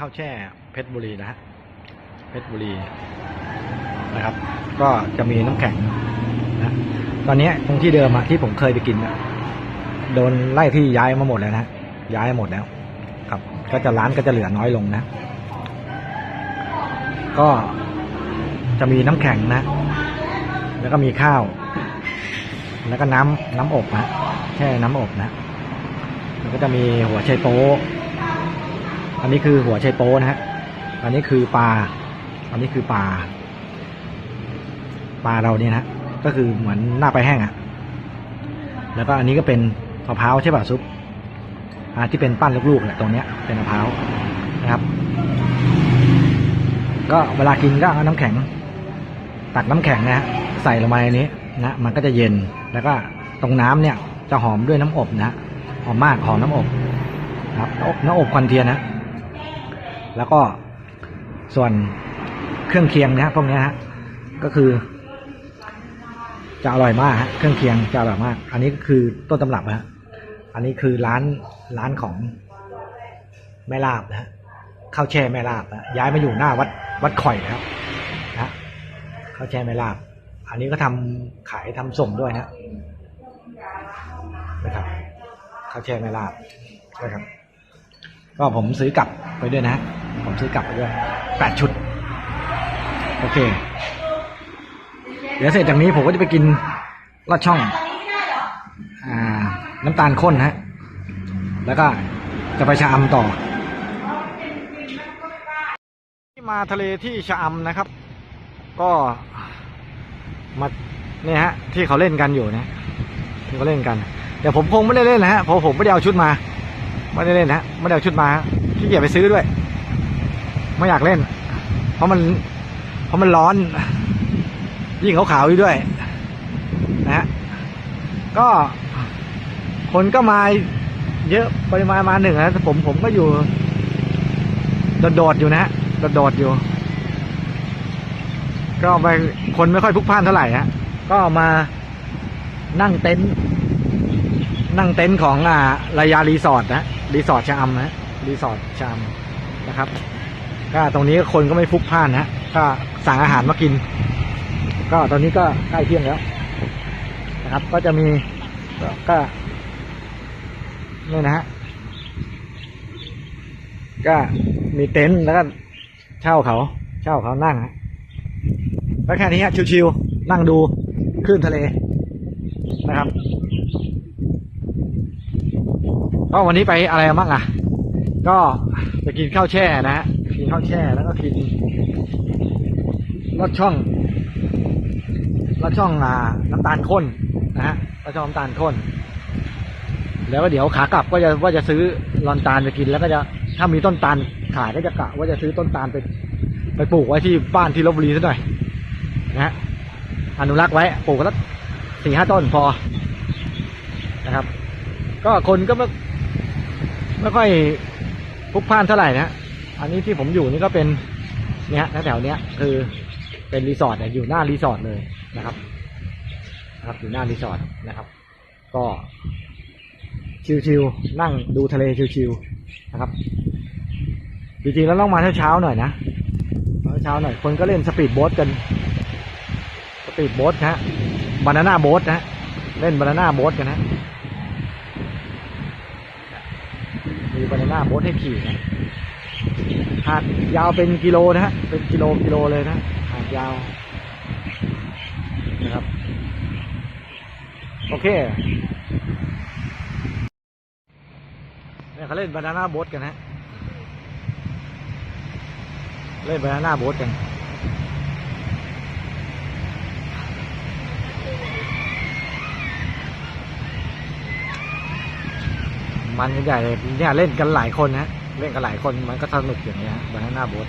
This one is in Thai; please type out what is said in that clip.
ข้าวแช่เพชรบุรีนะฮะเพชรบุรีนะครับ ก็จะมีน้ำแข็งนะตอนนี้ตรงที่เดิมอะที่ผมเคยไปกินอะโดนไล่ที่ย้ายมาหมดแล้วนะย้ายหมดแล้ว ครับ ก็จะร้านก็จะเหลือน้อยลงนะ ก็จะมีน้ำแข็งนะ แล้วก็มีข้าว แล้วก็น้ำน้ำอบนะแช่น้ำอบนะแล้วก็จะมีหัวไชโป๊ อันนี้คือหัวไชโป๊นะฮะ อันนี้คือปลา อันนี้คือปลา ปลาเราเนี่ยนะ ก็คือเหมือนหน้าไปแห้งอะ่ะ แล้วก็อันนี้ก็เป็นมะพร้าวใช่ป่ะซุปอ่าที่เป็นปั้นลูกๆเนี่ยตรงเนี้ยเป็นมะพร้าวนะครับ ก็เวลากินก็เอาน้ำแข็ง ตักน้ำแข็งนะฮะใส่ลงมาในนี้นะมันก็จะเย็นแล้วก็ตรงน้ำเนี่ยจะหอมด้วยน้ำอบนะหอมมากหอมน้ำอบนะครับน้ำอบควันเทียนนะ แล้วก็ส่วนเครื่องเคียงนะฮะพวกนี้ฮะก็คือ จะอร่อยมากฮะเครื่องเคียงจะอร่อยมาก อันนี้ก็คือต้นตำรับฮะอันนี้คือร้านร้านของแม่ลาบนะฮะข้าวแช่แม่ลาบนะย้ายมาอยู่หน้าวัดวัดข่อยนะครับนะฮะข้าวแช่แม่ลาบ อันนี้ก็ทำขายทำส่งด้วยนะนะครับข้าวแช่แม่ลาบนะครับ ก็ผมซื้อกลับไปด้วยนะ ผมซื้อกลับไปด้วยแปดชุด โอเค เดี๋ยวเสร็จจากนี้ผมก็จะไปกินลอดช่องอ่าน้ำตาลข้นฮะ แล้วก็จะไปชะอำต่อ มาทะเลที่ชะอำนะครับ ก็มาเนี่ยฮะ ที่เขาเล่นกันอยู่นะที่เขาเล่นกันแต่ผมคงไม่ได้เล่นนะฮะเพราะผมไม่ได้เอาชุดมา ไม่ได้เล่นนะไม่ได้เอาชุดมาขี้เกียจไปซื้อด้วย ไม่อยากเล่น เพราะมัน เพราะมันร้อน ยิ่งขาวๆอยู่ด้วย นะฮะก็ คนก็มาเยอะปริมาณมาหนึ่งนะแต่ผมผมก็อยู่โดดๆอยู่นะฮะโดดๆอยู่ ก็ไปคนไม่ค่อยพลุกพล่านเท่าไหร่ฮะก็มานั่งเต็นท์นั่งเต็นท์ของอ่าระยารีสอร์ทนะรีสอร์ทชะอำนะรีสอร์ทชะอำนะครับ ก็ตรงนี้คนก็ไม่พุกพ่านนะก็สั่งอาหารมากิน ก็ตอนนี้ก็ใกล้เที่ยงแล้วนะครับ ก็จะมีก็นี่นะฮะก็มีเต็นท์แล้วก็เช่าเขา เช่าเขานั่งฮะก็แค่นี้ฮะชิวๆนั่งดูคลื่นทะเลนะครับก็วันนี้ไปอะไรบ้างอะ ก็ไปกินข้าวแช่นะฮะ นข้าวแช่แล้วก็กินรสช่องล้วช่องอ่าน้ำตาลข้นนะฮะล้วช่องน้ำตาลข้น แล้วก็เดี๋ยวขากลับก็จะว่าจะซื้อรอนตาลไปกินแล้วก็จะถ้ามีต้นตาลขายก็จะกะว่าจะซื้อต้นตาลไปไปปลูกไว้ที่บ้านที่ลบบุรีสักหน่อยนะฮะอนุรักษ์ไว้ปลูกสักสี่ห้าต้นพอนะครับ ก็คนก็ไม่ไม่ค่อยพลุกพล่านเท่าไหร่นะ อันนี้ที่ผมอยู่นี่ก็เป็นเนี่ยแถวๆเนี้ยคือเป็นรีสอร์ทเนี่ยอยู่หน้ารีสอร์ทเลยนะครับนะครับอยู่หน้ารีสอร์ทนะครับ ก็ชิวๆนั่งดูทะเลชิวๆนะครับจริงๆแล้วต้องมาเช้าๆหน่อยนะเช้าๆหน่อยคนก็เล่นสปีดโบ๊ทกันสปีดโบ๊ทนะฮะบานาน่าโบ๊ทนะฮะเล่นบานาน่าโบ๊ทกันนะมีบานาน่าโบ๊ทให้ขี่นะ หาดยาวเป็นกิโลนะฮะ เป็นกิโลกิโลเลยนะหาดยาวนะครับ โอเคเนี่ยเขาเล่นบานาน่าโบ๊ทกันนะเล่นบานาน่าโบ๊ทกันมันใหญ่เลยเนี่ยเล่นกันหลายคนนะ เล่นกับหลายคนมันก็สนุกอย่างเงี้ยบานาน่าโบ๊ท